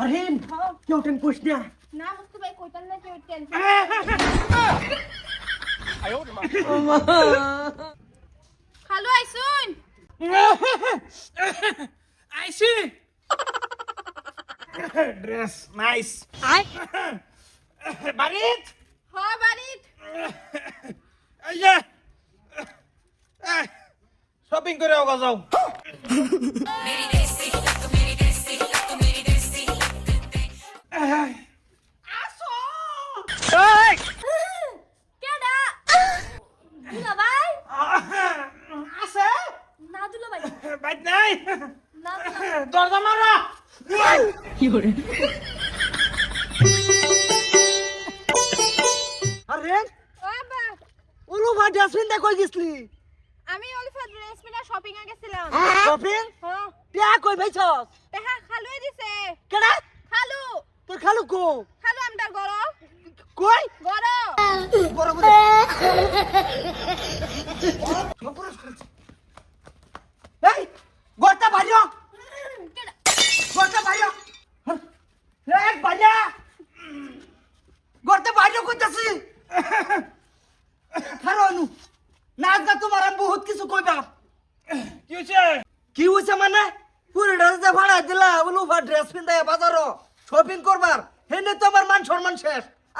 हरीन हो केवटन पुसण्या ना मस्त बाई कोटलला जेवटेल खालो ऐसून आयशी. ड्रेस नाईस बारीक. हो बारीक. शॉपिंग करूया का जाऊ. দরজা মারা। হরিণ বাবা উলু ভা ডাস্টবিন দে কই গেছলি? আমি অলিফা ড্রেস পিনা শপিং এ গেছিলাম। শপিং হ্যাঁ টিয়া কই ভাইছস তেহা খালুই দিছে। কেডা? খালু। তোর খালু কো? খালু আমদার গর কই? গর বড় করে এই গড়টা ভাইও গড়টা ভাইও এক ভাইয়া গড়টা ভাইও কইতাছি খারনু নাচ গা তোমার আমি বহুত কিছু কইবা কি হয়েছে কি হইছে মানে? পুরো ড্রেস ভাড়া দিলা উলু ড্রেস পিন্দায় বাজারো শপিং করবার। হেনে তো আমার মান সম্মান শেষ।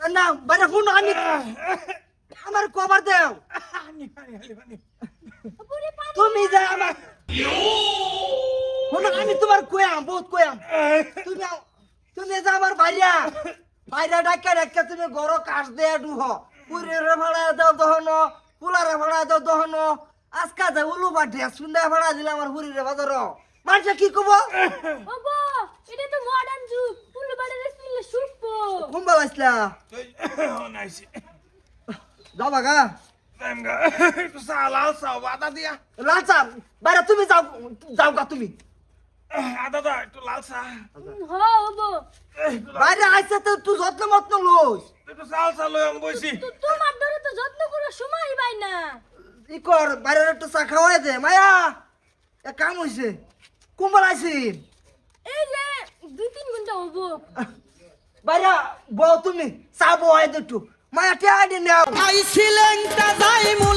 না, বাইরে শুনো আমি আমার কভার দেও। তুমি যে আমার শুনো আমি তোমার কয়াম বহুত কয়াম তুমি তুমি যে আমার ভাইয়া ভাইরা ডাক্কা ডাক্কা তুমি গরো কাশ দেয়া ডুহ। পুরের ভাড়া দাও দহন, কুলারে ভাড়া দাও দহন। আজকা যে উলু বা ড্রেস পিন্দা ভাড়া দিলে আমার পুরীরে বাজার মানুষে কি কব? এটা তো মডার্ন যুগ। পিনলে শুকবো কুম্বাল আসলা নাইসি যাবা গা Venga, একটু সাল সাও আদা দিয়া লাচা বাইরে তুমি যাও যাও গা তুমি আদা দা একটু লাল চা হ ওগো বাইরে আইসে তো তুই যত্ন মত্ন লোস একটু চাল চাল লই আমি বইছি তো তোমার ধরে তো যত্ন করার সময় পাই না ই কর বাইরে একটু চা খাওয়াই দে মায়া এ কাম হইছে কুম্বাল আইছি এই যে দুই তিন ঘণ্টা হব বাইরে বউ তুমি চা বউ আই দে একটু মায়া টিয়া আইডি নাও। আইছিলেন তা যাইমু